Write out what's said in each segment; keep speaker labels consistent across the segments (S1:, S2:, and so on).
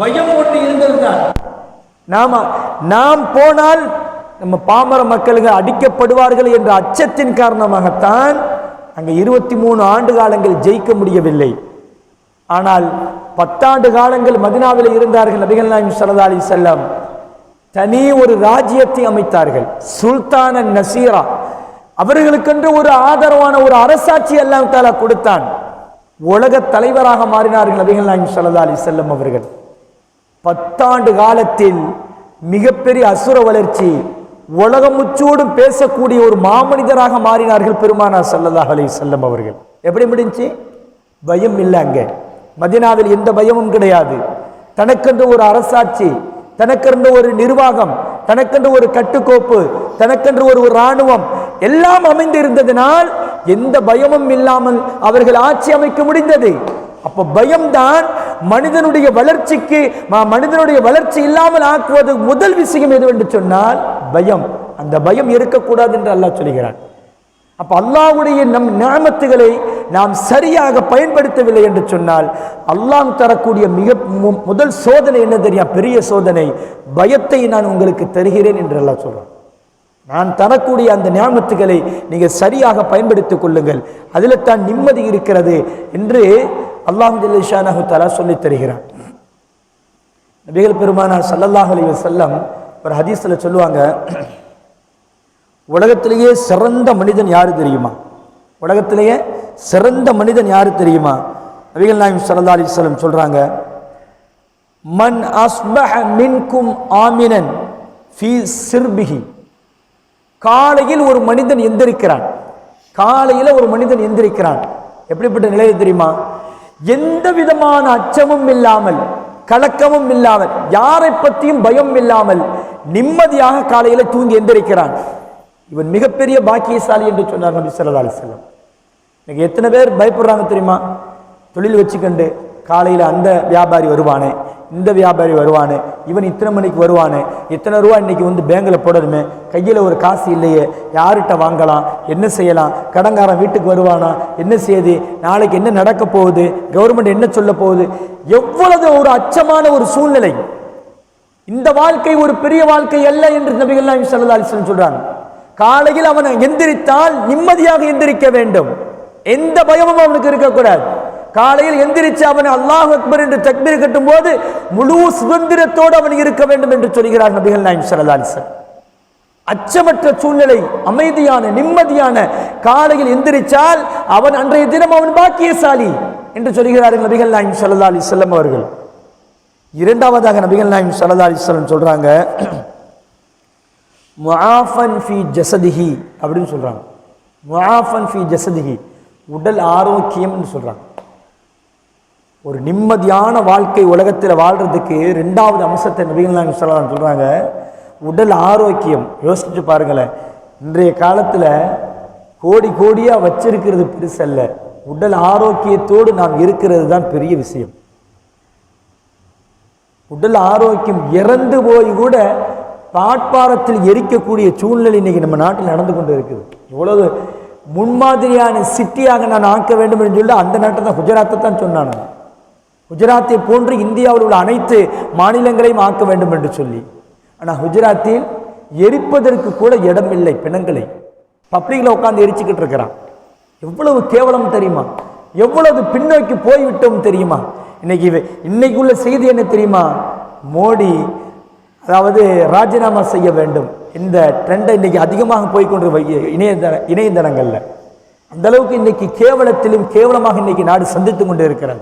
S1: பயம் ஒன்று இருந்திருந்தார்
S2: நாம நாம் போனால் நம்ம பாமர மக்களுக்கு அடிக்கப்படுவார்கள் என்ற அச்சத்தின் காரணமாகத்தான் அங்கே இருபத்தி மூணு ஆண்டு காலங்கள் ஜெயிக்க முடியவில்லை. ஆனால் பத்தாண்டு காலங்கள் மதினாவில் இருந்தார்கள் நபிகள் நாயம் சல்லா அலி செல்லம் தனி ஒரு ராஜ்யத்தை அமைத்தார்கள். சுல்தான நசீரா. அவர்களுக்கென்று ஒரு ஆதரவான ஒரு அரசாட்சி எல்லாம் தாலா கொடுத்தான். உலக தலைவராக மாறினார்கள் நபிகள் நாயம் சல்லா அலி செல்லம் அவர்கள். பத்தாண்டு காலத்தில் மிகப்பெரிய அசுர வளர்ச்சி உலகமுச்சோடும் பேசக்கூடிய ஒரு மாமனிதராக மாறினார்கள் பெருமானா சல்லல்லாஹ் அலி செல்லம் அவர்கள். எப்படி முடிஞ்சு பயம் இல்லை அங்கே. மதினாவில் எந்த பயமும் கிடையாது. தனக்கென்று ஒரு அரசாட்சி தனக்கென்று ஒரு நிர்வாகம் தனக்கென்று ஒரு கட்டுக்கோப்பு தனக்கென்று ஒரு ஒரு இராணுவம் எல்லாம் அமைந்திருந்ததினால் எந்த பயமும் இல்லாமல் அவர்கள் ஆட்சி அமைக்க முடிந்தது. அப்போ பயம்தான் மனிதனுடைய வளர்ச்சிக்கு மனிதனுடைய வளர்ச்சி இல்லாமல் ஆக்குவது முதல் விஷயம் எது என்று சொன்னால் பயம். அந்த பயம் இருக்கக்கூடாது என்று அல்லாஹ் சொல்கிறான். அப்போ அல்லாஹ்வுடைய நம் நியமத்துகளை நாம் சரியாக பயன்படுத்தவில்லை என்று சொன்னால் அல்லாஹ் தரக்கூடிய மிக மு- முதல் சோதனை என்ன தெரியும்? பெரிய சோதனை. பயத்தை நான் உங்களுக்கு தருகிறேன் என்று அல்லாஹ் சொல்றான். நான் தரக்கூடிய அந்த ஞாபகத்துகளை நீங்கள் சரியாக பயன்படுத்திக் கொள்ளுங்கள். அதில் தான் நிம்மதி இருக்கிறது என்று அல்லாம் ஜல்லிஷானஹு தலா சொல்லித் தருகிறார். நபிகள் பெருமானார் சல்லல்லாஹ் அலி வஸல்லம் ஒரு ஹதீஸில் சொல்லுவாங்க உலகத்திலேயே சிறந்த மனிதன் யாரு தெரியுமா? உலகத்திலேயே சிறந்த மனிதன் யாரு தெரியுமா? நபிகள் நாயம் சல்லா அலைஹி வஸல்லம் சொல்றாங்க மன் அஸ்பஹ மின்கும் ஆமினன் ஃபி சிர்பிஹி. காலையில் ஒரு மனிதன் எந்திரிக்கிறான். காலையில் ஒரு மனிதன் எந்திரிக்கிறான். எப்படிப்பட்ட நிலையை தெரியுமா? எந்த விதமான அச்சமும் இல்லாமல் கலக்கமும் இல்லாமல் யாரை பற்றியும் பயம் இல்லாமல் நிம்மதியாக காலையில் தூங்கி எந்திரிக்கிறான். இவன் மிகப்பெரிய பாக்கியசாலி என்று சொன்னார் நபி சொல்லா அலைஹி வஸல்லம். இன்னைக்கு எத்தனை பேர் பயப்படுறாங்க தெரியுமா? தொழில் வச்சுக்கண்டு காலையில் அந்த வியாபாரி வருவானே. இந்த வியாபாரி வருவானே இவன் இத்தனை மணிக்கு வருவானே இத்தனை ரூபா இன்னைக்கு வந்து பேங்கில் போடணுமே கையில் ஒரு காசு இல்லையே யார்கிட்ட வாங்கலாம் என்ன செய்யலாம் கடங்காரன் வீட்டுக்கு வருவானா என்ன செய்யுது நாளைக்கு என்ன நடக்க போகுது கவர்மெண்ட் என்ன சொல்ல போகுது எவ்வளவு ஒரு அச்சமான ஒரு சூழ்நிலை. இந்த வாழ்க்கை ஒரு பெரிய வாழ்க்கை அல்ல என்று நபிகள்லாம் நாயகம் ஸல்லல்லாஹு அலைஹி காலையில் அவன் எந்திரித்தால் நிம்மதியாக எந்திரிக்க வேண்டும். எந்த பயமும் அவனுக்கு இருக்கக்கூடாது. காலையில் எந்திரிச்சு அவன் அல்லாஹ் அக்பர் என்று தக்பீர் கட்டும் போது முழு சுதந்திரத்தோடு அவன் இருக்க வேண்டும் என்று சொல்கிறார் நபிகள் நாயம் ஸல்லல்லாஹு அலைஹி அச்சமற்ற சூழ்நிலை அமைதியான நிம்மதியான காலையில் எந்திரிச்சால் அவன் அன்றைய தினம் அவன் பாக்கியசாலி என்று சொல்கிறார்கள் நபிகள் நாயம் ஸல்லல்லாஹு அலி செல்லம் அவர்கள். இரண்டாவதாக நபிகள் நாயம் ஸல்லல்லாஹு அலி செல்லம் சொல்றாங்க முஆஃபன் ஃபி ஜசதிஹி அப்படின்னு சொல்றாங்க. முஆஃபன் ஃபி ஜசதிஹி உடல் ஆரோக்கியம்னு சொல்றாங்க. ஒரு நிம்மதியான வாழ்க்கை உலகத்தில் வாழ்றதுக்கு ரெண்டாவது அம்சத்தை நபிகள் சொல்லலாம்னு சொல்கிறாங்க உடல் ஆரோக்கியம். யோசிச்சு பாருங்களேன். இன்றைய காலத்தில் கோடி கோடியாக வச்சிருக்கிறது பெருசல்ல. உடல் ஆரோக்கியத்தோடு நாம் இருக்கிறது தான் பெரிய விஷயம். உடல் ஆரோக்கியம் இறந்து போய் கூட பாட்பாரத்தில் எரிக்கக்கூடிய சூழ்நிலை இன்னைக்கு நம்ம நாட்டில் நடந்து கொண்டு இருக்குது. இவ்வளவு முன்மாதிரியான சிட்டியாக நான் ஆக்க வேண்டும் என்று சொல்லி அந்த நாட்டை தான் குஜராத்தை தான் சொன்னான். குஜராத்தை போன்று இந்தியாவில் உள்ள அனைத்து மாநிலங்களையும் ஆக்க வேண்டும் என்று சொல்லி. ஆனால் குஜராத்தில் எரிப்பதற்கு கூட இடம் இல்லை பிணங்களை. பப்ளிக்கில் உட்காந்து எரிச்சுக்கிட்டு இருக்கிறான். எவ்வளவு கேவலம் தெரியுமா? எவ்வளவு பின்னோக்கி போய்விட்டோம் தெரியுமா? இன்னைக்கு இன்னைக்கு உள்ள செய்தி என்ன தெரியுமா? மோடி அதாவது ராஜினாமா செய்ய வேண்டும். இந்த ட்ரெண்டை இன்னைக்கு அதிகமாக போய்க்கொண்டு இணையதள இணையதளங்களில். அந்த அளவுக்கு இன்னைக்கு கேவலத்திலும் கேவலமாக இன்னைக்கு நாடு சந்தித்து கொண்டு இருக்கிறது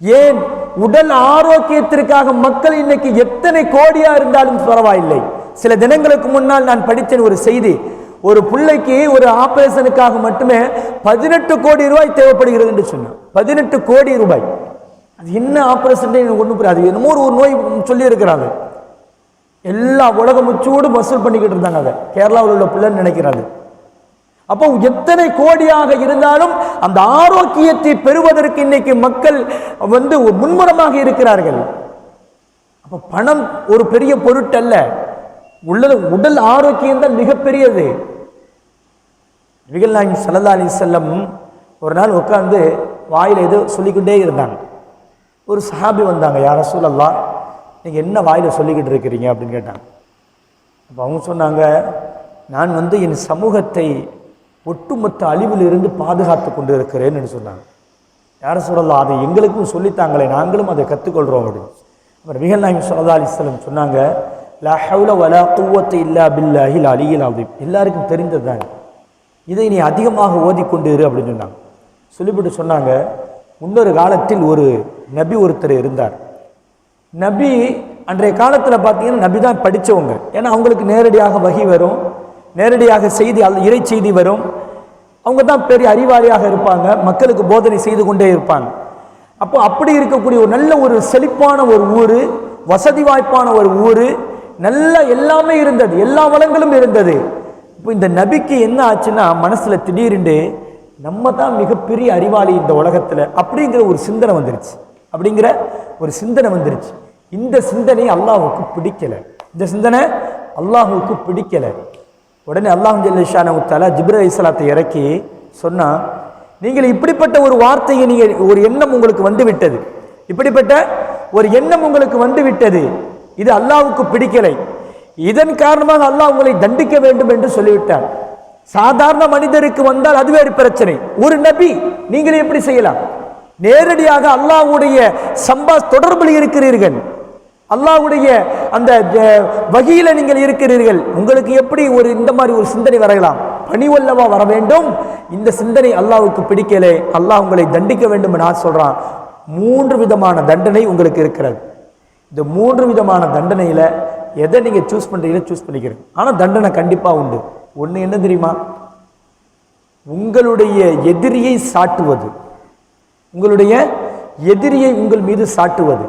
S2: ஏன்? உடல் ஆரோக்கியத்திற்காக மக்கள் இன்னைக்கு எத்தனை கோடியா இருந்தாலும் பரவாயில்லை. சில தினங்களுக்கு முன்னால் நான் படித்தேன் ஒரு செய்தி. ஒரு பிள்ளைக்கு ஒரு ஆபரேஷனுக்காக மட்டுமே பதினெட்டு கோடி ரூபாய் தேவைப்படுகிறது என்று சொன்னான். பதினெட்டு கோடி ரூபாய். அது என்ன ஆபரேஷன் எனக்கு ஒன்றும் புரியாது. அது என்னமோ ஒரு நோய் சொல்லி இருக்கிறாங்க எல்லா உலகம் முச்சோடு வசூல் பண்ணிக்கிட்டு இருந்தாங்க அதை. கேரளாவில் உள்ள பிள்ளைன்னு நினைக்கிறாங்க. அப்போ எத்தனை கோடியாக இருந்தாலும் அந்த ஆரோக்கியத்தை பெறுவதற்கு இன்னைக்கு மக்கள் வந்து முன்முறமாக இருக்கிறார்கள். அப்போ பணம் ஒரு பெரிய பொருட்டல்ல. உள்ளது உடல் ஆரோக்கியம் தான் மிகப்பெரியது. நபிகள் நாயகம் ஸல்லல்லாஹு அலைஹி ஒரு நாள் உட்காந்து வாயில் ஏதோ சொல்லிக்கொண்டே இருந்தாங்க. ஒரு சஹாபி வந்தாங்க யார சொல்லலாம் நீங்கள் என்ன வாயில் சொல்லிக்கிட்டு இருக்கிறீங்க? அப்படின்னு கேட்டாங்க. அப்போ அவங்க சொன்னாங்க நான் வந்து என் சமூகத்தை ஒட்டுமொத்த அழிவிலிருந்து பாதுகாத்து கொண்டு இருக்கிறேன்னு சொன்னாங்க. யாரை சொல்லலாம் அதை எங்களுக்கும் சொல்லித்தாங்களே நாங்களும் அதை கற்றுக்கொள்கிறோம் அப்படின்னு அப்புறம் மிகல் நாயகம் சொல்லா அலிஸ்லம் சொன்னாங்க லா ஹவுல வலா குவத்தை இல்லா பில்லாஹில் அலியில் அப்படி எல்லாருக்கும் தெரிந்தது தான் இதை. நீ அதிகமாக ஓதிக்கொண்டு இரு அப்படின்னு சொன்னாங்க. சொல்லிவிட்டு சொன்னாங்க முன்னொரு காலத்தில் ஒரு நபி ஒருத்தர் இருந்தார். நபி அன்றைய காலத்தில் பார்த்தீங்கன்னா நபி தான் படித்தவங்க ஏன்னா அவங்களுக்கு நேரடியாக வகி வரும். நேரடியாக செய்தி அல்ல இறை செய்தி வரும். அவங்க தான் பெரிய அறிவாளியாக இருப்பாங்க. மக்களுக்கு போதனை செய்து கொண்டே இருப்பாங்க. அப்போ அப்படி இருக்கக்கூடிய ஒரு நல்ல ஒரு செழிப்பான ஒரு ஊர் வசதி வாய்ப்பான ஒரு ஊர் நல்ல எல்லாமே இருந்தது. எல்லா வளங்களும் இருந்தது. இப்போ இந்த நபிக்கு என்ன ஆச்சுன்னா மனசில் திடீர்னு நம்ம தான் மிகப்பெரிய அறிவாளி இந்த உலகத்தில் அப்படிங்கிற ஒரு சிந்தனை வந்துருச்சு. அப்படிங்கிற ஒரு சிந்தனை வந்துருச்சு. இந்த சிந்தனை அல்லாஹுக்கு பிடிக்கல. இந்த சிந்தனை அல்லாஹுக்கு பிடிக்கலை. உடனே அல்லாஹ் ஜல்லிஷானவுத்தால ஜிப்ர இஸ்லாத்தை இறக்கி சொன்னால் நீங்கள் இப்படிப்பட்ட ஒரு வார்த்தையை நீங்கள் ஒரு எண்ணம் உங்களுக்கு வந்து விட்டது இப்படிப்பட்ட ஒரு எண்ணம் உங்களுக்கு வந்து விட்டது இது அல்லாவுக்கு பிடிக்கலை. இதன் காரணமாக அல்லாஹ் உங்களை தண்டிக்க வேண்டும் என்று சொல்லிவிட்டார். சாதாரண மனிதருக்கு வந்தால் அது வேறு பிரச்சனை. ஒரு நபி நீங்கள் எப்படி செய்யலாம்? நேரடியாக அல்லாஹ்வுடைய சம்பா தொடர்பில் இருக்கிறீர்கள். அல்லாஹ்வுடைய அந்த வகையில் நீங்கள் இருக்கிறீர்கள். உங்களுக்கு எப்படி ஒரு இந்த மாதிரி ஒரு சிந்தனை வரையலாம் பணிவல்லவா வர வேண்டும்? இந்த சிந்தனை அல்லாவுக்கு பிடிக்கலே. அல்லாஹ் உங்களை தண்டிக்க வேண்டும் என்று நான் சொல்கிறான் மூன்று விதமான தண்டனை உங்களுக்கு இருக்கிறது. இந்த மூன்று விதமான தண்டனையில் எதை நீங்கள் சூஸ் பண்ணுறீங்களோ சூஸ் பண்ணிக்கிறீங்க. ஆனால் தண்டனை கண்டிப்பாக உண்டு. ஒன்று என்ன தெரியுமா? உங்களுடைய எதிரியை சாட்டுவது. உங்களுடைய எதிரியை உங்கள் மீது சாட்டுவது.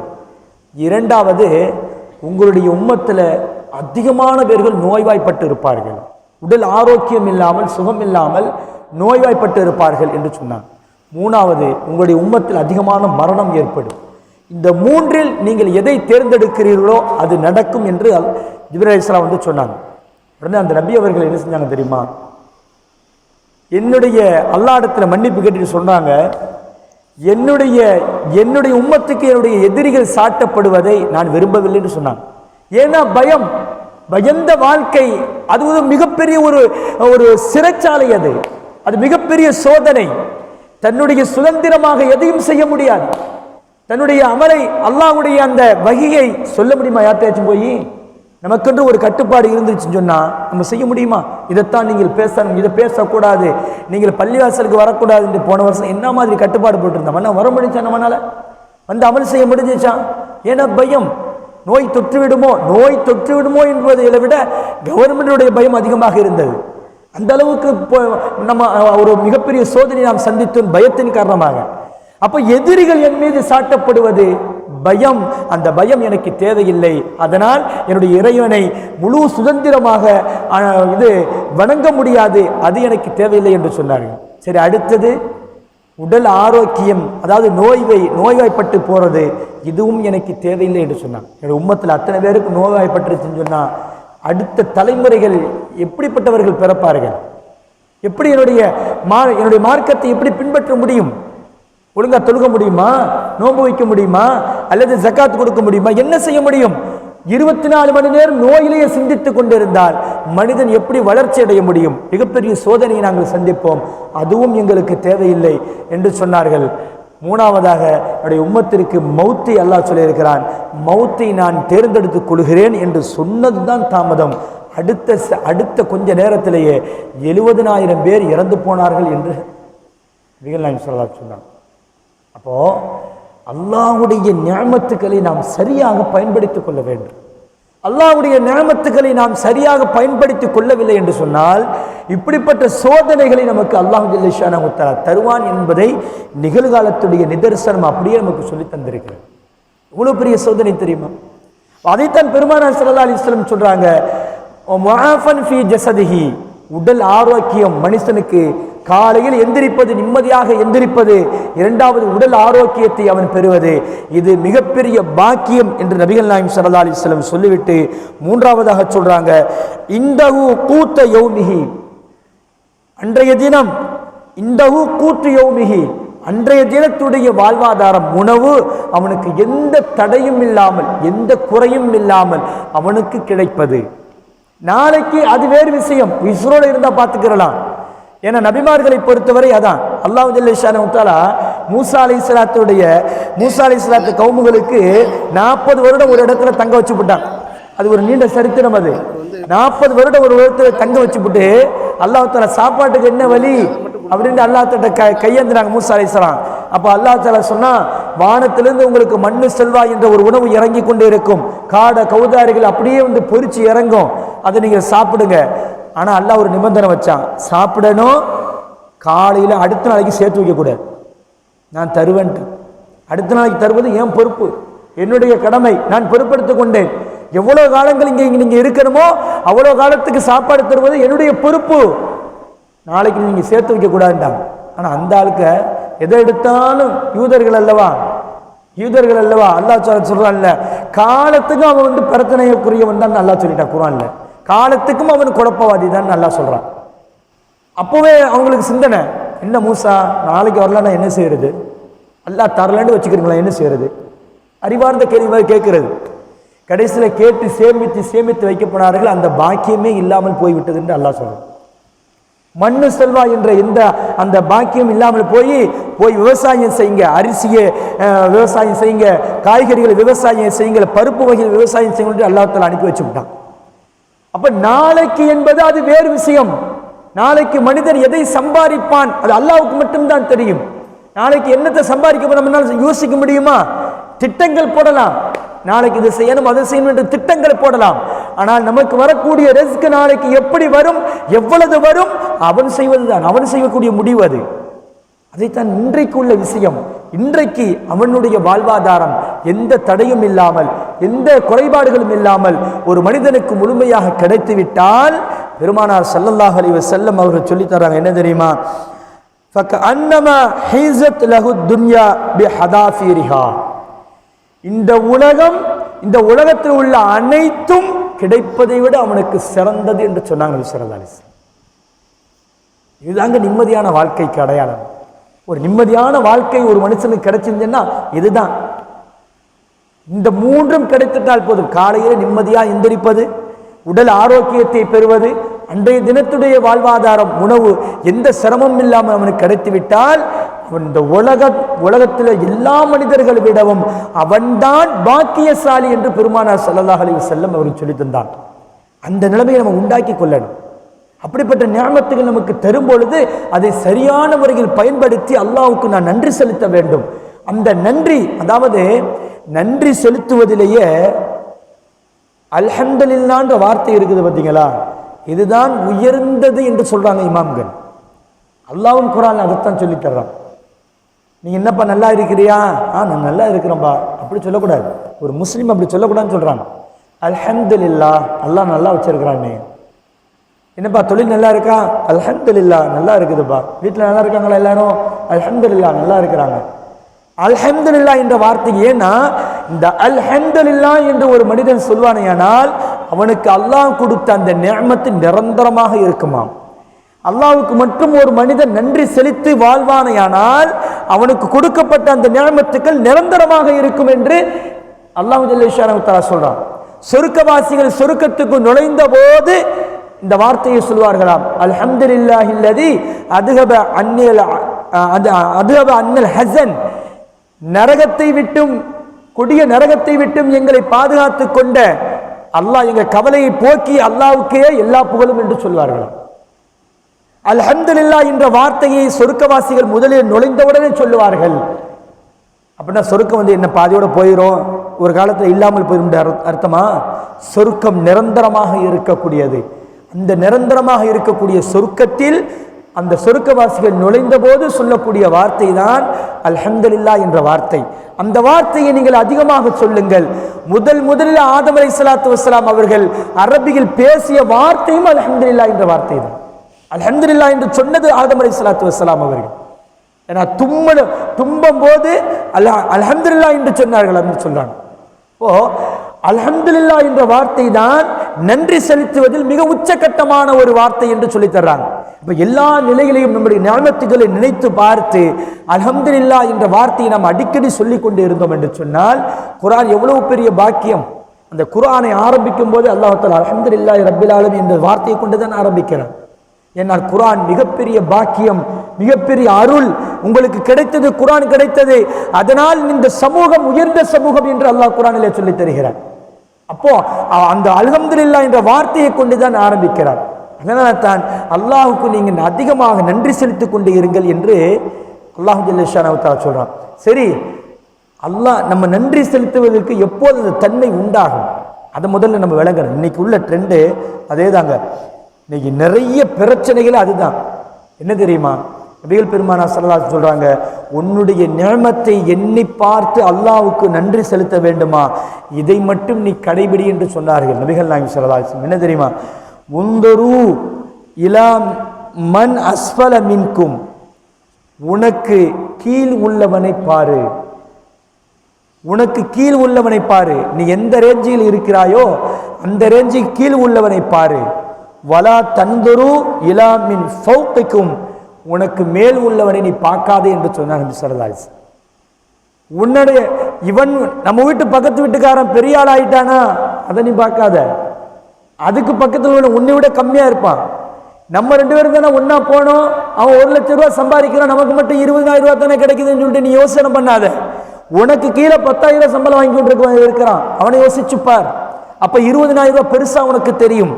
S2: இரண்டாவது உங்களுடைய உம்மத்தில் அதிகமான பேர்கள் நோய்வாய்ப்பட்டு இருப்பார்கள். உடல் ஆரோக்கியம் இல்லாமல் சுகம் இல்லாமல் நோய்வாய்ப்பட்டு இருப்பார்கள் என்று சொன்னாங்க மூணாவது உங்களுடைய உம்மத்தில் அதிகமான மரணம் ஏற்படும். இந்த மூன்றில் நீங்கள் எதை தேர்ந்தெடுக்கிறீர்களோ அது நடக்கும் என்று அல்- ஜிப்ரீல் வந்து சொன்னாங்க. உடனே அந்த நபி அவர்கள் என்ன செஞ்சாங்க தெரியுமா? என்னுடைய அல்லாடத்தில் மன்னிப்பு கேட்டுட்டு சொன்னாங்க என்னுடைய என்னுடைய உம்மத்துக்கு என்னுடைய எதிரிகள் சாட்டப்படுவதை நான் விரும்பவில்லை என்று சொன்னான். ஏன்னா பயம் பயந்த வாழ்க்கை அது ஒரு மிகப்பெரிய ஒரு ஒரு சிறைச்சாலை அது. அது மிகப்பெரிய சோதனை. தன்னுடைய சுதந்திரமாக எதையும் செய்ய முடியாது. தன்னுடைய அமலை அல்லாவுடைய அந்த வகையை சொல்ல முடியுமா? யார்கிட்டயாச்சும் போய்? நமக்கென்று ஒரு கட்டுப்பாடு இருந்துச்சுன்னு சொன்னால் நம்ம செய்ய முடியுமா? இதைத்தான் நீங்கள் பேசணும். இதை பேசக்கூடாது. நீங்கள் பள்ளிவாசலுக்கு வரக்கூடாது என்று போன வருஷம் என்ன மாதிரி கட்டுப்பாடு போட்டிருந்தோம்? ஆனால் வர முடிஞ்சா நம்மனால வந்து அமல் செய்ய முடிஞ்சிச்சா? ஏன்னா பயம். நோய் தொற்று விடுமோ? நோய் தொற்று விடுமோ என்பதை விட கவர்மெண்டுடைய பயம் அதிகமாக இருந்தது. அந்த அளவுக்கு இப்போ நம்ம ஒரு மிகப்பெரிய சோதனை நாம் சந்தித்தோம் பயத்தின் காரணமாக. அப்போ எதிரிகள் என் மீது சாட்டப்படுவது பயம். அந்த பயம் எனக்கு தேவையில்லை. அதனால் என்னுடைய இறைவனை முழு சுதந்திரமாக இது வணங்க முடியாது. அது எனக்கு தேவையில்லை என்று சொன்னார்கள். சரி அடுத்தது உடல் ஆரோக்கியம் அதாவது நோய்வை நோய்வாய்ப்பட்டு போகிறது இதுவும் எனக்கு தேவையில்லை என்று சொன்னான். என்னுடைய உம்மத்தில் அத்தனை பேருக்கு நோய்வாய்ப்பட்டுருச்சுன்னு சொன்னால் அடுத்த தலைமுறைகள் எப்படிப்பட்டவர்கள் பிறப்பார்கள்? எப்படி என்னுடைய மா என்னுடைய மார்க்கத்தை எப்படி பின்பற்ற முடியும்? ஒழுங்கா தொழுக முடியுமா? நோன்பு வைக்க முடியுமா? அல்லது ஜக்காத் கொடுக்க முடியுமா? என்ன செய்ய முடியும்? இருபத்தி நாலு மணி நேரம் நோயிலேயே சிந்தித்துக் கொண்டிருந்தால் மனிதன் எப்படி வளர்ச்சி அடைய முடியும்? மிகப்பெரிய சோதனையை நாங்கள் சந்திப்போம். அதுவும் எங்களுக்கு தேவையில்லை என்று சொன்னார்கள். மூணாவதாக என்னுடைய உம்மத்திற்கு மௌத்தை அல்லாஹ் சொல்லியிருக்கிறான். மௌத்தை நான் தேர்ந்தெடுத்துக் கொள்கிறேன் என்று சொன்னதுதான் தாமதம். அடுத்த அடுத்த கொஞ்ச நேரத்திலேயே எழுபதனாயிரம் பேர் இறந்து போனார்கள் என்று நபிகள் நாயகம் சொல்லா சொன்னான் அப்போது அப்போ அல்லாஹ்வுடைய நியமத்துக்களை நாம் சரியாக பயன்படுத்திக் கொள்ள வேண்டும். அல்லாஹ்வுடைய நியமத்துக்களை நாம் சரியாக பயன்படுத்திக் கொள்ளவில்லை என்று சொன்னால் இப்படிப்பட்ட சோதனைகளை நமக்கு அல்லாஹ் ஜல்லிஷான தருவான் என்பதை நிகழ்காலத்துடைய நிதர்சனம் அப்படியே நமக்கு சொல்லி தந்திருக்கிறது. இவ்வளவு பெரிய சோதனை தெரியுமா? அதைத்தான் பெருமானார் சல்லா அலிஸ்லம் வஸல்லம் உடல் ஆரோக்கியம் மனுஷனுக்கு காலையில் எந்திரிப்பது நிம்மதியாக எந்திரிப்பது இரண்டாவது உடல் ஆரோக்கியத்தை அவன் பெறுவது. இது மிகப்பெரிய பாக்கியம் என்று நபிகள் நாயம் சரதா அலைஹி சொல்லிவிட்டு மூன்றாவதாக சொல்றாங்க இந்தஹு கூத்த யௌமிகி அன்றைய தினம் இந்தஹு கூத்து யௌமிகி அன்றைய தினத்துடைய வாழ்வாதாரம் உணவு அவனுக்கு எந்த தடையும் இல்லாமல் எந்த குறையும் இல்லாமல் அவனுக்கு கிடைப்பது. நாளைக்கு அது வேறு விஷயம். இஸ்ரோல இருந்தால் பார்த்துக்கிறலாம். ஏன்னா நபிமார்களை பொறுத்தவரை அதான். அல்லாஹ் ஜல்லிஷானா மூசா அலி இஸ்லாத்துடைய மூசா அலி இஸ்லாத்து கவுமுகளுக்கு நாற்பது வருடம் ஒரு இடத்துல தங்க வச்சு விட்டான் அது ஒரு நீண்ட சரித்திரம் அது. நாற்பது வருடம் ஒரு இடத்துல தங்க வச்சு விட்டு அல்லாஹ் தாலா சாப்பாட்டுக்கு என்ன வழி அப்படின்ட்டு அல்லாஹ் தட்ட க கையேந்தினாங்க மூசா அலிஸ்லாம் அப்போ அல்லாஹ் தால சொன்னால் வானத்திலிருந்து உங்களுக்கு மண்ணு செல்வா என்ற ஒரு உணவு இறங்கி கொண்டே இருக்கும். காடை கௌதாரிகள் அப்படியே வந்து பொறிச்சு இறங்கும். அதை நீங்கள் சாப்பிடுங்க. ஆனால் அல்லாஹ் ஒரு நிபந்தனை வச்சான். சாப்பிடணும் காலையில் அடுத்த நாளைக்கு சேர்த்து வைக்கக்கூடாது நான் தருவேன்ட்டு. அடுத்த நாளைக்கு தருவது என் பொறுப்பு. என்னுடைய கடமை. நான் பொறுப்படுத்திக் கொண்டேன். எவ்வளோ காலங்கள் இங்கே இங்கே நீங்கள் இருக்கணுமோ அவ்வளோ காலத்துக்கு சாப்பாடு தருவது என்னுடைய பொறுப்பு. நாளைக்கு நீங்கள் சேர்த்து வைக்கக்கூடாதுட்டாங்க ஆனால் அந்த ஆளுக்க எதை எடுத்தாலும் யூதர்கள் அல்லவா? யூதர்கள் அல்லவா? அல்லாஹ் சொல்ல சொல்கிறான்ல காலத்துக்கும் அவன் வந்து பிரச்சனைக்குரியவன் தான் நல்லா சொல்லிட்டான் குரான்ல காலத்துக்கும் அவன் குழப்பவாதி தான் நல்லா சொல்கிறான் அப்போவே அவங்களுக்கு சிந்தனை என்ன மூசா நாளைக்கு வரலன்னா என்ன செய்யறது அல்லா தரலன்னு வச்சுக்கிறீங்களா என்ன செய்யறது அறிவார்ந்த கேள்வி மாதிரி கேட்கிறது. கடைசியில் கேட்டு சேமித்து சேமித்து வைக்கப்படார்கள் அந்த பாக்கியமே இல்லாமல் போய்விட்டது என்று சொல்கிறேன் மண்ணு செல்வா என்ற எந்த அந்த பாக்கியம் இல்லாமல் போய் போய் விவசாயம் செய்யுங்க. அரிசியை விவசாயம் செய்யுங்க. காய்கறிகளை விவசாயம் செய்யுங்க பருப்பு வகைகள் விவசாயம் செய்யுங்க அல்லாத்தால் அனுப்பி வச்சு விட்டான் அப்ப நாளைக்கு என்பது அது வேறு விஷயம். நாளைக்கு மனிதன் எதை சம்பாதிப்பான் அது அல்லாவுக்கு மட்டும்தான் தெரியும். நாளைக்கு என்னத்தை சம்பாதிக்க போறோம்னால யோசிக்க முடியுமா? திட்டங்கள் போடலாம். நாளைக்கு இது செய்யணும் அதை செய்யணும் என்று திட்டங்களை போடலாம். ஆனால் நமக்கு வரக்கூடிய ரிஸ்க் நாளைக்கு எப்படி வரும் எவ்வளவு வரும் அவன் செய்வதுதான் அவன் செய்யக்கூடிய முடிவு அது. அதைத்தான் இன்றைக்கு உள்ள விஷயம். இன்றைக்கு அவனுடைய வாழ்வாதாரம் எந்த தடையும் இல்லாமல் எந்த குறைபாடுகளும் இல்லாமல் ஒரு மனிதனுக்கு முழுமையாக கிடைத்துவிட்டால் பெருமானார் ஸல்லல்லாஹு அலைஹி செல்லம் அவர்கள் சொல்லித்தராங்க என்ன தெரியுமா? ஃபக்கஅன்னமா ஹைசத் லஹு துன்யா பி பிஹதாஃபீரிஹா இந்த உலகம் இந்த உலகத்தில் உள்ள அனைத்தும் கிடைப்பதை விட அவனுக்கு சிறந்தது என்று சொன்னாங்க நபி இதுதாங்க நிம்மதியான வாழ்க்கைக்கு அடையாளம். ஒரு நிம்மதியான வாழ்க்கை ஒரு மனுஷனுக்கு கிடைச்சிருந்துன்னா இதுதான். இந்த மூன்றும் கிடைத்துட்டால் போதும். காலையில் நிம்மதியாக எந்திரிப்பது உடல் ஆரோக்கியத்தை பெறுவது அன்றைய தினத்துடைய வாழ்வாதாரம் உணவு எந்த சிரமம் இல்லாமல் அவனுக்கு கிடைத்துவிட்டால் இந்த உலக உலகத்தில் எல்லா மனிதர்களை விடவும் அவன்தான் பாக்கியசாலி என்று பெருமானார் ஸல்லல்லாஹு அலி செல்லம் அவருக்கு சொல்லி தந்தான். அந்த நிலைமையை நம்ம உண்டாக்கி கொள்ளணும். அப்படிப்பட்ட ஞாபகத்துகள் நமக்கு தரும் பொழுது அதை சரியான முறையில் பயன்படுத்தி அல்லாவுக்கு நான் நன்றி செலுத்த வேண்டும். அந்த நன்றி அதாவது நன்றி செலுத்துவதிலேயே அல்ஹந்தலில்லான்ற வார்த்தை இருக்குது பார்த்தீங்களா? இதுதான் உயர்ந்தது என்று சொல்றாங்க இமாம்கள். அல்லாவும் குரான் அதைத்தான் சொல்லித் தர்றான். நீ என்னப்பா நல்லா இருக்கிறியா? ஆ நான் நல்லா இருக்கிறேன்பா. அப்படி சொல்லக்கூடாது. ஒரு முஸ்லீம் அப்படி சொல்லக்கூடாதுன்னு சொல்றாங்க. அல்ஹம்துலில்லா அல்லா நல்லா வச்சிருக்கிறானே. என்னப்பா தொழில் நல்லா இருக்கா? அல்ஹம்துலில்லா நல்லா இருக்குதுப்பா. வீட்டில் நல்லா இருக்காங்களா எல்லாரும்? அல்ஹம்துலில்லா நல்லா இருக்கிறாங்க. அல்ஹம்துலில்லா என்ற வார்த்தை ஏன்னா இந்த அல்ஹம்துலில்லா என்று ஒரு மனிதன் சொல்வானேயானால் அவனுக்கு அல்லாஹ் கொடுத்த அந்த நியமத்து நிரந்தரமாக இருக்குமாம். அல்லாவுக்கு மட்டும் ஒரு மனிதன் நன்றி செலுத்தி வாழ்வானையானால் அவனுக்கு கொடுக்கப்பட்ட அந்த நியமத்துக்கள் நிரந்தரமாக இருக்கும் என்று அல்லாஹ் சொல்றான். சொருக்கவாசிகள் சொருக்கத்துக்கு நுழைந்த போது இந்த வார்த்தையை சொல்வார்களாம். அல்ஹம்துலில்லாஹில்லதி அதுகப அந்நியல் அது அதுகப அன்னல் ஹசன். நரகத்தை விட்டும் கொடிய நரகத்தை விட்டும் எங்களை பாதுகாத்து கொண்ட அல்லாஹ் எங்கள் கவலையை போக்கி அல்லாவுக்கே எல்லா புகழும் என்று சொல்வார்களாம். அல்ஹம்துலில்லா என்ற வார்த்தையை சொருக்கவாசிகள் முதலில் நுழைந்தவுடனே சொல்லுவார்கள். அப்படின்னா சொருக்கம் வந்து என்ன பாதியோடு போயிடும் ஒரு காலத்தில் இல்லாமல் போயிடும் அர்த்தமா? சொருக்கம் நிரந்தரமாக இருக்கக்கூடியது. அந்த நிரந்தரமாக இருக்கக்கூடிய சொருக்கத்தில் அந்த சொருக்கவாசிகள் நுழைந்த போது சொல்லக்கூடிய வார்த்தை தான் அல்ஹம்துலில்லா என்ற வார்த்தை. அந்த வார்த்தையை நீங்கள் அதிகமாக சொல்லுங்கள். முதல் முதலில் ஆதம் அலை சலாத்து வசலாம் அவர்கள் அரபியில் பேசிய வார்த்தையும் அல்ஹம்துலில்லா என்ற வார்த்தை தான் அல்ஹம்துலில்லா என்று சொன்னது ஆதம் அலி சலாத்து வசலாம் அவர்கள். ஏன்னா தும்ம தும்பும் போது அல்ஹ அல்ஹம்துலில்லா என்று சொன்னார்கள் என்று சொல்றாங்க. ஓ அல்ஹம்துலில்லா என்ற வார்த்தை தான் நன்றி செலுத்துவதில் மிக உச்சகட்டமான ஒரு வார்த்தை என்று சொல்லித் தர்றாங்க. இப்போ எல்லா நிலையிலையும் நம்முடைய நியமத்துகளை நினைத்து பார்த்து அல்ஹம்துலில்லா என்ற வார்த்தையை நாம் அடிக்கடி சொல்லி கொண்டு இருந்தோம் என்று சொன்னால் குரான் எவ்வளவு பெரிய பாக்கியம். அந்த குரானை ஆரம்பிக்கும் போது அல்லாஹ் அலமதுல்லா ரபிலாலும் என்ற வார்த்தையை கொண்டு தான் ஆரம்பிக்கிறார் என்னால் குரான் மிகப்பெரிய பாக்கியம் மிகப்பெரிய அருள் உங்களுக்கு கிடைத்தது குரான் கிடைத்தது. அதனால் இந்த சமூகம் உயர்ந்த சமூகம் என்று அல்லாஹ் குரானிலே சொல்லித் தருகிறார் அப்போ அந்த அல்ஹம்துலில்லா என்ற வார்த்தையை கொண்டு தான் ஆரம்பிக்கிறார். அதனால தான் அல்லாஹுக்கு நீங்கள் அதிகமாக நன்றி செலுத்திக் கொண்டு இருங்கள் என்று அல்லாஹு ஜல்லேஷானவத்தா சொல்றான். சரி அல்லாஹ் நம்ம நன்றி செலுத்துவதற்கு எப்போது அந்த தன்மை உண்டாகும்? அதை முதல்ல நம்ம விளங்கணும். இன்னைக்கு உள்ள ட்ரெண்டு அதே தாங்க இன்னைக்கு நிறைய பிரச்சனைகள் அதுதான். என்ன தெரியுமா? நபிகள் பெருமானா சல்லா சொல்கிறாங்க உன்னுடைய நியமத்தை எண்ணி பார்த்து அல்லாவுக்கு நன்றி செலுத்த வேண்டுமா? இதை மட்டும் நீ கடைபிடி என்று சொன்னார்கள் நபிகள் நாயகம் சல்லா என்ன தெரியுமா? உந்தரு இலா மன் அஸ்வல மின்கும். உனக்கு கீழ் உள்ளவனை பாரு. உனக்கு கீழ் உள்ளவனை பாரு. நீ எந்த ரேஞ்சில் இருக்கிறாயோ அந்த ரேஞ்சில் கீழ் உள்ளவனை பாரு. வலா தந்துரு இலா மின் ஃபௌqiக்கும் உனக்கு மேல் உள்ளவனை நீ பார்க்காதே என்று சொன்னார் நபி ஸல்லல்லாஹு உன்னுடைய இவன் நம்ம வீட்டு பக்கத்து வீட்டுக்காரன் பெரிய ஆள் ஆயிட்டானா? அதை நீ பார்க்காத. அதுக்கு பக்கத்தில் உள்ள உன்னை விட கம்மியாக இருப்பான். நம்ம ரெண்டு பேரும் தானே ஒன்றா போனோம். அவன் ஒரு லட்ச ரூபா சம்பாதிக்கிறான். நமக்கு மட்டும் இருபதாயிரம் ரூபா தானே கிடைக்குதுன்னு சொல்லிட்டு நீ யோசனை பண்ணாத. உனக்கு கீழே பத்தாயிரம் சம்பளம் வாங்கி கொண்டு இருக்கிறான். அவனை யோசிச்சு பார் அப்ப இருபதனாயிரம் ரூபா பெருசாக உனக்கு தெரியும்.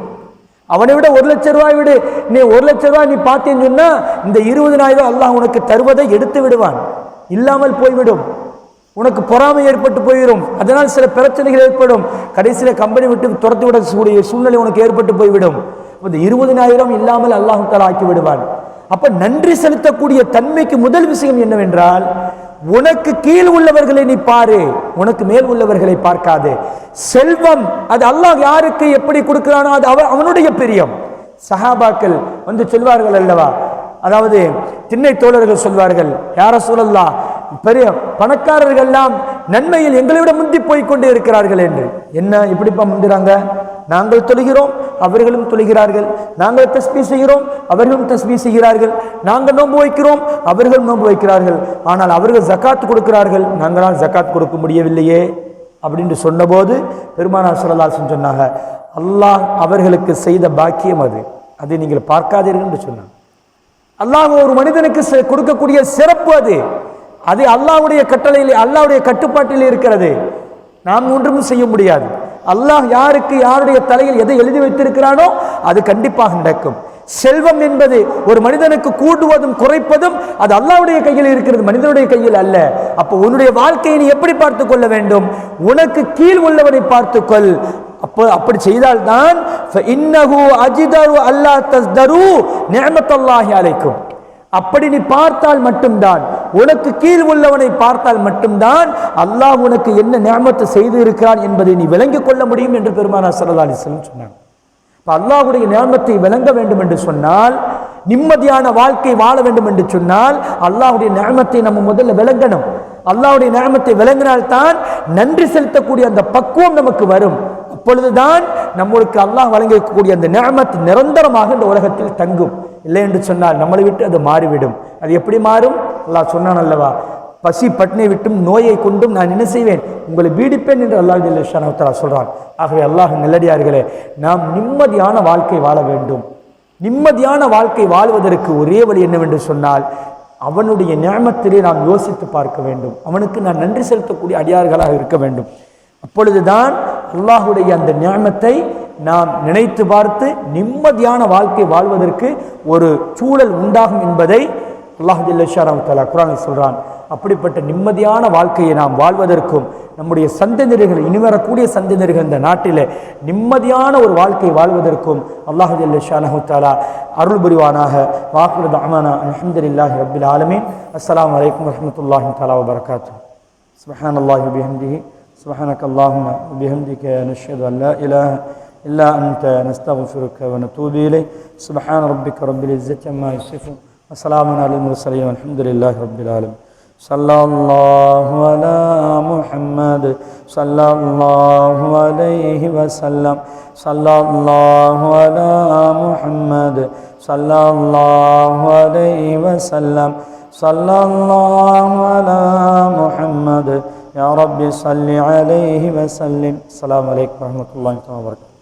S2: அவனை விட ஒரு லட்சம் ரூபாய் விடு. நீ ஒரு லட்ச ரூபாய் நீ பார்த்தேன்னு சொன்னா இந்த இருபதனாயிரம் அல்லாஹ் உனக்கு தருவதை எடுத்து விடுவான். இல்லாமல் போய்விடும். உனக்கு பொறாமை ஏற்பட்டு போயிடும் அதனால் சில பிரச்சனைகள் ஏற்படும். கடைசியில் கம்பெனி விட்டு துரத்து விடக்கூடிய சூழ்நிலை உனக்கு ஏற்பட்டு போய்விடும். இந்த இருபதினாயிரம் இல்லாமல் அல்லாஹு தஆலா ஆக்கி விடுவான். அப்ப நன்றி செலுத்தக்கூடிய தன்மைக்கு முதல் விஷயம் என்னவென்றால் உனக்கு கீழ் உள்ளவர்களை நீ பாரு உனக்கு மேல் உள்ளவர்களை பார்க்காது. செல்வம் அது அல்லாஹ் யாருக்கு எப்படி கொடுக்கிறானோ அது அவ அவனுடைய பிரியம். சஹாபாக்கள் வந்து சொல்வார்கள் அல்லவா? அதாவது திண்ணை தோழர்கள் சொல்வார்கள் யார சொல்லலாம் பெரிய பணக்காரர்கள் எல்லாம் நன்மையில் எங்களை விட முந்தி போய்கொண்டே இருக்கிறார்கள் என்று. என்ன இப்படிப்பா முந்துறாங்க? நாங்கள் தொழுகிறோம் அவர்களும் தொழுகிறார்கள். நாங்கள் தஸ்பீ செய்கிறோம் அவர்களும் தஸ்பீ செய்கிறார்கள். நாங்கள் நோன்பு வைக்கிறோம் அவர்களும் நோன்பு வைக்கிறார்கள். ஆனால் அவர்கள் ஜக்காத் கொடுக்கிறார்கள். நாங்களால் ஜக்காத் கொடுக்க முடியவில்லையே அப்படின்னு சொன்னபோது பெருமானார் சுரலாசன் சொன்னாங்க அல்லாஹ் அவர்களுக்கு செய்த பாக்கியம் அது. அதை நீங்கள் பார்க்காதீர்கள் என்று சொன்னாங்க. அல்லாஹ் ஒரு மனிதனுக்கு செ- கொடுக்கக்கூடிய சிறப்பு அது. அது அல்லாவுடைய கட்டளையில் அல்லாவுடைய கட்டுப்பாட்டில் இருக்கிறது. நாம் ஒன்றும் செய்ய முடியாது. அல்லாஹ் யாருக்கு யாருடைய தலையில் எதை எழுதி வைத்திருக்கிறானோ அது கண்டிப்பாக நடக்கும். செல்வம் என்பது ஒரு மனிதனுக்கு கூட்டுவதும் குறைப்பதும் அது அல்லாவுடைய கையில் இருக்கிறது மனிதனுடைய கையில் அல்ல. அப்போ உன்னுடைய வாழ்க்கையை நீ எப்படி பார்த்து கொள்ள வேண்டும்? உனக்கு கீழ் உள்ளவனை பார்த்துக்கொள் அப்போ அப்படி செய்தால்தான் இன்னஹு அஜிதரு அல்லா தஸ்தரு நிஅமத்தல்லாஹி அழைக்கும் அப்படி நீ பார்த்தால் மட்டும்தான் உனக்கு கீழ் உள்ளவனை பார்த்தால் மட்டும்தான் அல்லாஹ் உனக்கு என்ன நியமத்தை செய்து இருக்கிறான் என்பதை நீ விளங்கிக் கொள்ள முடியும் என்று பெருமானார் ஸல்லல்லாஹு அலைஹி சொன்னான் சொன்னாங்க. இப்ப நியமத்தை விளங்க வேண்டும் என்று சொன்னால் நிம்மதியான வாழ்க்கை வாழ வேண்டும் என்று சொன்னால் அல்லாஹ்வுடைய நியமத்தை நம்ம முதல்ல விளங்கணும். அல்லாவுடைய நியமத்தை விளங்கினால்தான் நன்றி செலுத்தக்கூடிய அந்த பக்குவம் நமக்கு வரும். அப்பொழுதுதான் நம்மளுக்கு அல்லாஹ் வழங்கக்கூடிய அந்த நியமத் நிரந்தரமாக இந்த உலகத்தில் தங்கும். இல்லை என்று சொன்னால் நம்மளை விட்டு அது மாறிவிடும். அது எப்படி மாறும்? அல்லாஹ் சொன்னான் அல்லவா பசி பட்டினை விட்டும் நோயை கொண்டும் நான் என்ன செய்வேன்? உங்களை பீடிப்பேன் என்று அல்லாஹ் ஜல்லேஷானவத்தலா சொல்கிறான் ஆகவே அல்லாஹ் நல்லடியார்களே நாம் நிம்மதியான வாழ்க்கை வாழ வேண்டும். நிம்மதியான வாழ்க்கை வாழ்வதற்கு ஒரே வழி என்னவென்று சொன்னால் அவனுடைய நியமத்திலே நாம் யோசித்து பார்க்க வேண்டும். அவனுக்கு நான் நன்றி செலுத்தக்கூடிய அடியார்களாக இருக்க வேண்டும். அப்பொழுதுதான் அல்லாஹுடைய அந்த நியமத்தை நாம் நினைத்து பார்த்து நிம்மதியான வாழ்க்கை வாழ்வதற்கு ஒரு சூழல் உண்டாகும் என்பதை அல்லாஹில்லா தலா குரானை சொல்கிறான் அப்படிப்பட்ட நிம்மதியான வாழ்க்கையை நாம் வாழ்வதற்கும் நம்முடைய சந்ததியர்கள் இனிவரக்கூடிய சந்ததியர்கள் இந்த நாட்டில் நிம்மதியான ஒரு வாழ்க்கை வாழ்வதற்கும் அல்லாஹல்ல ஷானஹுத்தாலா அருள் புரிவானாக. வாக்குறது அமானா அலமதுல்லாஹி ரபில் ஆலமீன். அஸ்லாம் வலைக்கம் வரமத்துல்லாஹி தாலா வபரகாத்து சுபஹான் அல்லாஹி பிஹம்திஹி. சுபஹானக் அல்லாஹும் பிஹம்திக. நஷது அல்லா இலஹ إلا أنت نستغفرك ونتوب إليك. سبحان ربك رب العزة عما يصفون. وسلام على المرسلين والحمد لله رب العالمين. صلى الله على محمد. صلى الله عليه وسلم. صلى الله على محمد. صلى الله عليه وسلم. صلى الله على محمد. يا رب صل عليه وسلم. السلام عليكم ورحمة الله وبركاته.